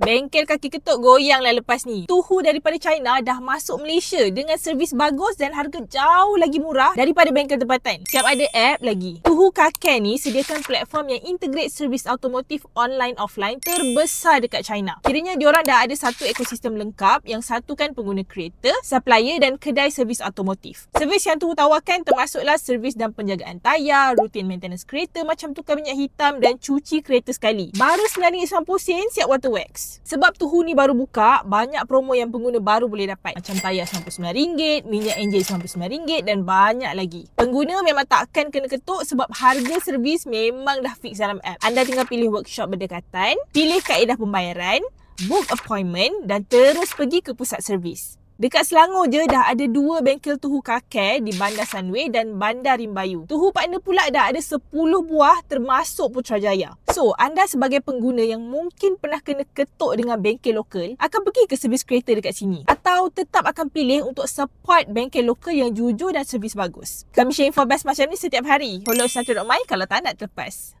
Bengkel kaki ketuk goyang lah lepas ni. Tuhu daripada China dah masuk Malaysia dengan servis bagus dan harga jauh lagi murah daripada bengkel tempatan. Siap ada app lagi. Tuhu Kaken ni sediakan platform yang integrate servis automotif online offline terbesar dekat China. Kiranya diorang dah ada satu ekosistem lengkap yang satukan pengguna kereta, supplier dan kedai servis automotif. Servis yang Tuhu tawarkan termasuklah servis dan penjagaan tayar, rutin maintenance kereta macam tukar minyak hitam dan cuci kereta sekali. Baru RM9.90 siap water wax. Sebab Tuhu ni baru buka, banyak promo yang pengguna baru boleh dapat. Macam tayar RM99, minyak enjin RM99 dan banyak lagi. Pengguna memang takkan kena ketuk sebab harga servis memang dah fix dalam app. Anda tinggal pilih workshop berdekatan, pilih kaedah pembayaran, book appointment dan terus pergi ke pusat servis. Dekat Selangor je dah ada dua bengkel Tuhu Kakek di Bandar Sunway dan Bandar Rimbayu. Tuhu partner pula dah ada 10 buah termasuk Putrajaya. So, anda sebagai pengguna yang mungkin pernah kena ketuk dengan bengkel lokal akan pergi ke servis kereta dekat sini. Atau tetap akan pilih untuk support bengkel lokal yang jujur dan servis bagus. Kami share info best macam ni setiap hari. Follow Instagram.my kalau tak nak terlepas.